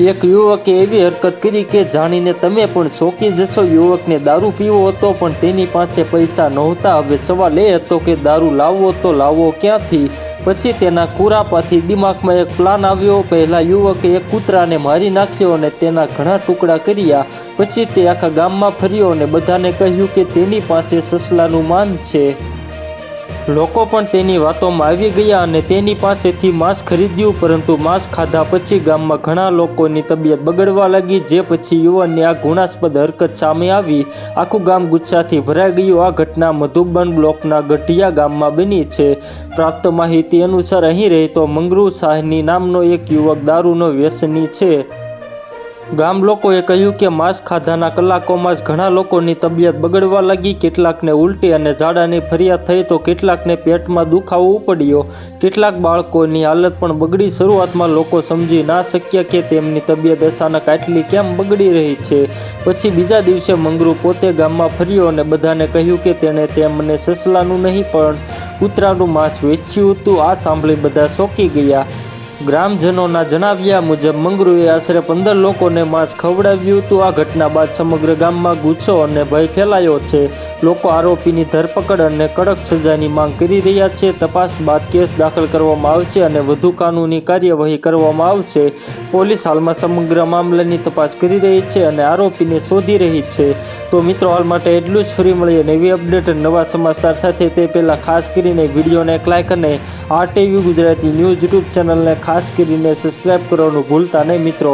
એક યુવકે એવી હરકત કરી કે જાણીને તમે પણ ચોંકી જશો. યુવકને દારૂ પીવો હતો, પણ તેની પાસે પૈસા નહોતા. હવે સવાલ એ હતો કે દારૂ લાવવો તો લાવવો ક્યાંથી? પછી તેના કુરાપાથી દિમાગમાં એક પ્લાન આવ્યો. પહેલાં યુવકે એક કૂતરાને મારી નાખ્યો અને તેના ઘણા ટુકડા કર્યા. પછી તે આખા ગામમાં ફર્યો અને બધાને કહ્યું કે તેની પાસે સસલાનું માન છે. લોકો પણ તેની વાતોમાં આવી ગયા અને તેની પાસેથી માંસ ખરીદ્યું, પરંતુ માંસ ખાધા પછી ગામમાં ઘણા લોકોની તબિયત બગડવા લાગી, જે પછી યુવાનની આ ગુણાસ્પદ હરકત સામે આવી. આખું ગામ ગુસ્સાથી ભરાઈ ગયું. આ ઘટના મધુબન બ્લોકના ગઢિયા ગામમાં બની છે. પ્રાપ્ત માહિતી અનુસાર અહીં રહેતો મંગરૂ શાહની નામનો એક યુવક દારૂનો વ્યસની છે. ગામ લોકોએ કહ્યું કે માંસ ખાધાના કલાકોમાં જ ઘણા લોકોની તબિયત બગડવા લાગી. કેટલાકને ઉલટી અને ઝાડાની ફરિયાદ થઈ તો કેટલાકને પેટમાં દુખાવો ઉપડ્યો. કેટલાક બાળકોની હાલત પણ બગડી. શરૂઆતમાં લોકો સમજી ના શક્યા કે તેમની તબિયત અચાનક આટલી કેમ બગડી રહી છે. પછી બીજા દિવસે મંગરૂ પોતે ગામમાં ફર્યો અને બધાને કહ્યું કે તેણે તેમને સસલાનું નહીં પણ કૂતરાનું માંસ વેચ્યું હતું. આ સાંભળી બધા ચોંકી ગયા. ગ્રામજનોના જણાવ્યા મુજબ, મંગરૂએ આશરે પંદર લોકોને માંસ ખવડાવ્યું હતું. આ ઘટના બાદ સમગ્ર ગામમાં ગુસ્સો અને ભય ફેલાયો છે. લોકો આરોપીની ધરપકડ અને કડક સજાની માંગ કરી રહ્યા છે. તપાસ બાદ કેસ દાખલ કરવામાં આવશે અને વધુ કાનૂની કાર્યવાહી કરવામાં આવશે. પોલીસ હાલમાં સમગ્ર મામલાની તપાસ કરી રહી છે અને આરોપીને શોધી રહી છે. તો મિત્રો, હાલ માટે એટલું જ. ફરી મળીએ નવી અપડેટ નવા સમાચાર સાથે. તે પહેલાં ખાસ કરીને વિડીયોને એક લાઇક અને ટીવી ગુજરાતી ન્યૂઝ યુટ્યુબ ચેનલને ખાસ કરીને સબસ્ક્રાઈબ કરવાનું ભૂલતા નહીં મિત્રો.